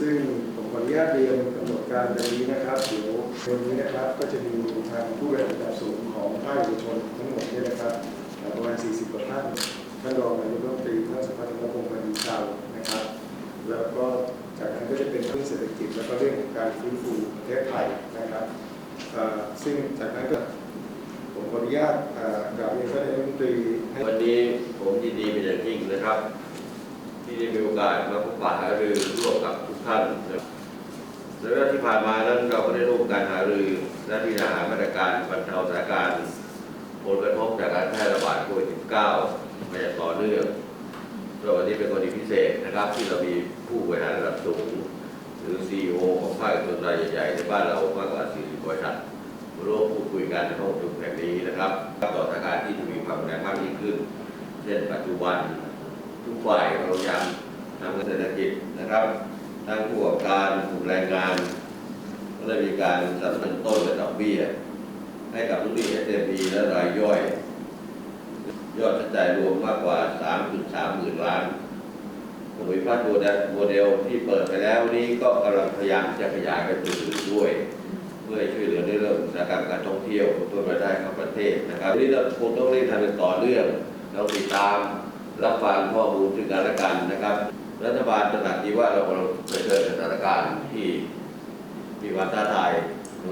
ซึ่งผมขออนุญาตเรียนกำหนดการดังนี้นะครับ เดี๋ยววันนี้นะครับก็จะมีทางผู้บริหารระดับสูงของภาคเอกชนทั้งหมดเนี่ยนะครับประมาณ 40 กว่าท่านท่านรองนายกรัฐมนตรีท่านสุภาพสตรีพงษ์พันธ์ชาวนะครับ แล้วก็จากนั้นก็จะเป็นเรื่องเศรษฐกิจแล้วก็เรื่องของการฟื้นฟูประเทศไทยนะครับซึ่งจากนั้นก็ผมขออนุญาตกราบเรียนท่านนายกรัฐมนตรีให้วันนี้ผมยินดีเป็นอย่างยิ่งนะครับ ที่ได้มีโอกาสมาพบปะหารือร่ว ท่านในเวลาที่ผ่านมานั้นเราก็ได้ร่วมการหารือและพิจารณามาตรการบรรเทาสถานการณ์ผลกระทบจากการแพร่ระบาดโควิด -19 มาอย่างต่อเนื่องโดยวันนี้เป็นกรณีพิเศษนะครับ ที่เรามีผู้บริหารระดับสูง หรือ CEO ของภาคเอกชนรายใหญ่ๆ ในบ้านเรามากกว่า 40 บริษัทร่วมพูดคุยกันในห้องประชุมแห่งนี้นะครับต่อสถานการณ์ที่มีความรุนแรงมากยิ่งขึ้น เช่นปัจจุบันทุกฝ่ายเราพยายามทำเศรษฐกิจนะครับ ทั้งผู้ประกอบการกลุ่มแรงงาน ก็ได้มีการสนับสนุนต้นและดอกเบี้ย ให้กับลูกหนี้ SME และรายย่อย ยอดใช้จ่ายรวมมากกว่า 3.3 หมื่นล้านผมวิพากษ์ตัวโมเดลที่เปิดไปแล้วนี้ก็กำลังพยายามจะขยายไปถึงด้วย เพื่อช่วยเหลือในเรื่องอุตสาหกรรมการท่องเที่ยวเพื่อรายได้ของประเทศนะครับนี่เราคงต้องเร่งทำเป็นต่อเนื่องเราติดตามรับฟังข้อมูลซึ่งกันและกันนะครับ รัฐบาลตระหนักดีว่าเราเราเผชิญสถานการณ์ที่มีความท้าทาย